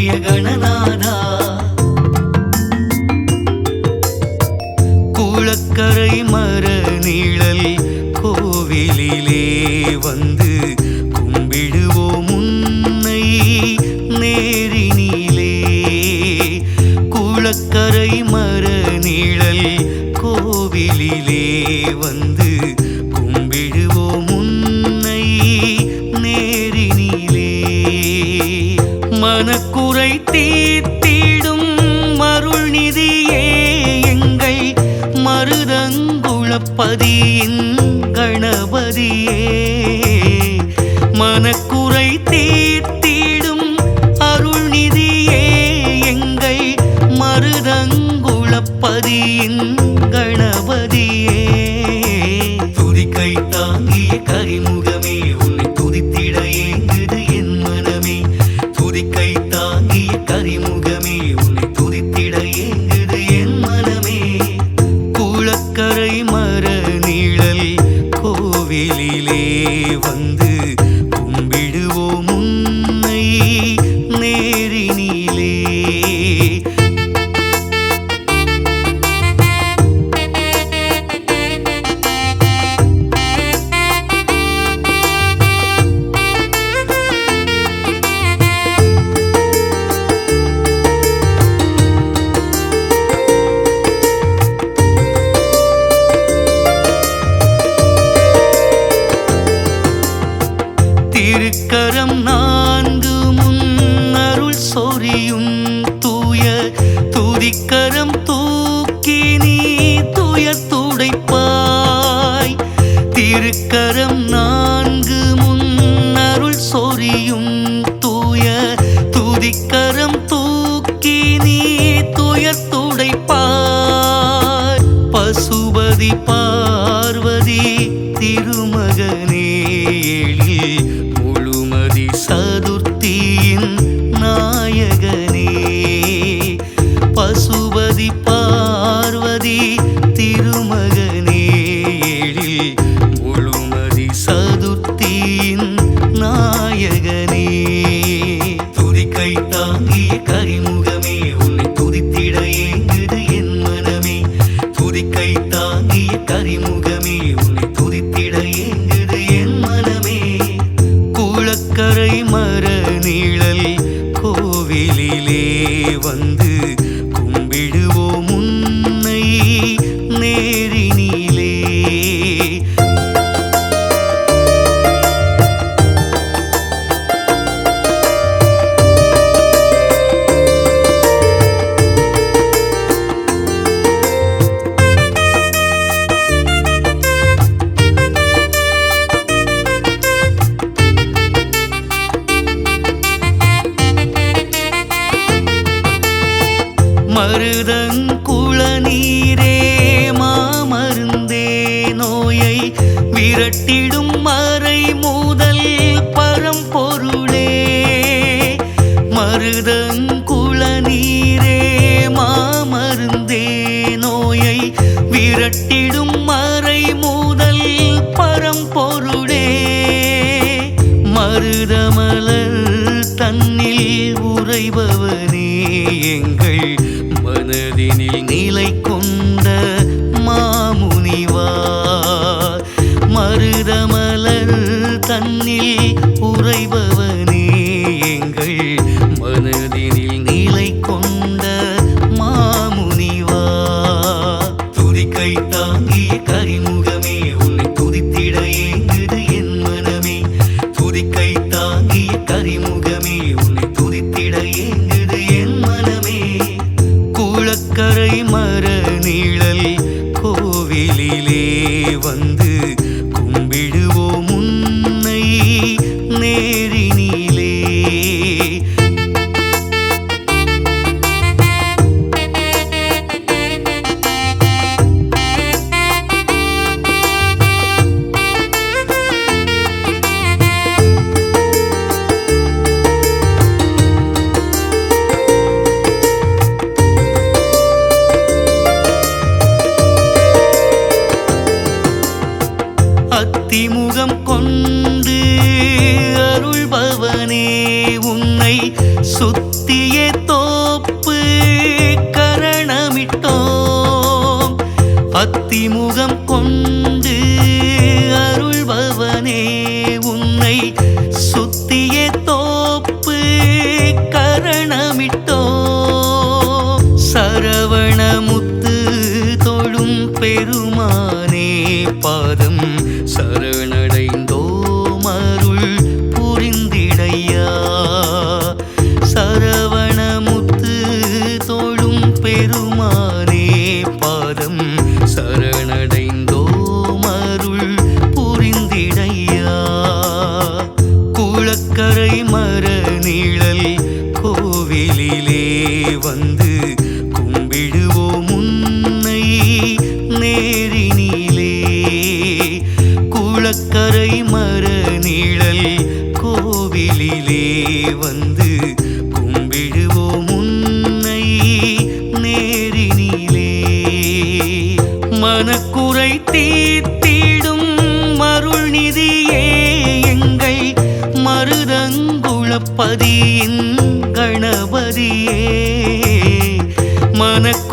உடைய கணநாதா. கூழக்கரை மர நீழல் கோவிலிலே வந்து கும்பிடுவோம் உன்னை நேரினிலே. கூழக்கரை மனக்குறை தீர்த்திடும் மருள் நிதியே எங்கள் மருதங்குளப்பதியின் நான்கு முன்னருள் சொரியும் தூய துதிக்கரம் தூக்கி நீ துயர் துடைப்பார் பசுபதி பார்வதி திருமகனே. திரட்டிடும் மறை மூதல் பரம்பொருளே மருதமலர் தன்னில் உறைபவனே எங்கள் மனதினில் நிலை கொண்டு മരണീള பெருமானே பாதம் சரணடைந்தோம் அருள் புரிந்திடையா. சரவணமுத்து தோழும் பெருமானே பாதம் சரணடைந்தோம் அருள் புரிந்திடையா. குளக்கரை மர நிழல் கோவிலிலே வந்து கரை மர நிழல் கோவிலிலே வந்து கும்பிடுவோம் உன்னை நேரினிலே. மனக்குறை தீர்த்திடும் மருள் நிதியே எங்கள் மருதங்குளப்பதியின் கணபதியே. மனக்கு